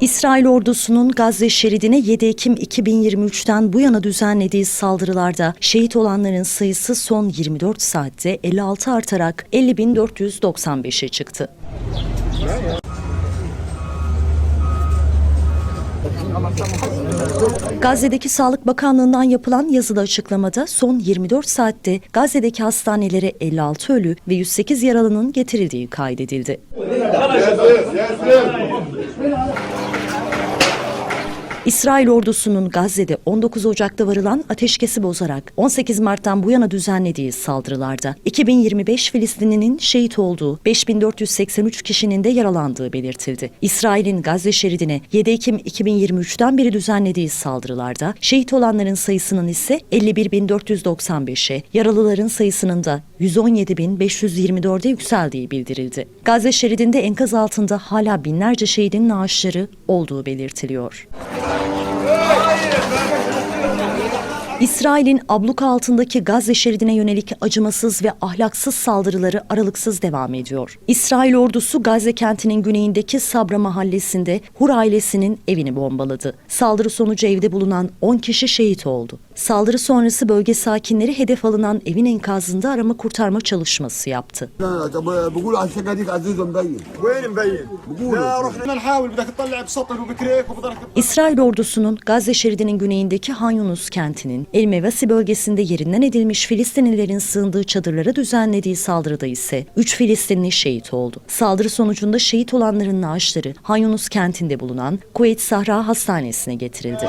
İsrail ordusunun Gazze şeridine 7 Ekim 2023'ten bu yana düzenlediği saldırılarda şehit olanların sayısı son 24 saatte 56 artarak 50.495'e çıktı. Gazze'deki Sağlık Bakanlığı'ndan yapılan yazılı açıklamada son 24 saatte Gazze'deki hastanelere 56 ölü ve 108 yaralının getirildiği kaydedildi. İsrail ordusunun Gazze'de 19 Ocak'ta varılan ateşkesi bozarak 18 Mart'tan bu yana düzenlediği saldırılarda 2025 Filistinlinin şehit olduğu 5483 kişinin de yaralandığı belirtildi. İsrail'in Gazze şeridine 7 Ekim 2023'ten beri düzenlediği saldırılarda şehit olanların sayısının ise 51.495'e, yaralıların sayısının da 117.524'e yükseldiği bildirildi. Gazze şeridinde enkaz altında hala binlerce şehidin naaşları olduğu belirtiliyor. İsrail'in abluka altındaki Gazze şeridine yönelik acımasız ve ahlaksız saldırıları aralıksız devam ediyor. İsrail ordusu Gazze kentinin güneyindeki Sabra mahallesinde Hur ailesinin evini bombaladı. Saldırı sonucu evde bulunan 10 kişi şehit oldu. Saldırı sonrası bölge sakinleri hedef alınan evin enkazında arama kurtarma çalışması yaptı. İsrail ordusunun Gazze şeridinin güneyindeki Han kentinin El Mevasi bölgesinde yerinden edilmiş Filistinlilerin sığındığı çadırlara düzenlediği saldırıda ise 3 Filistinli şehit oldu. Saldırı sonucunda şehit olanların naaşları Han kentinde bulunan Kuveyt Sahra Hastanesi'ne getirildi.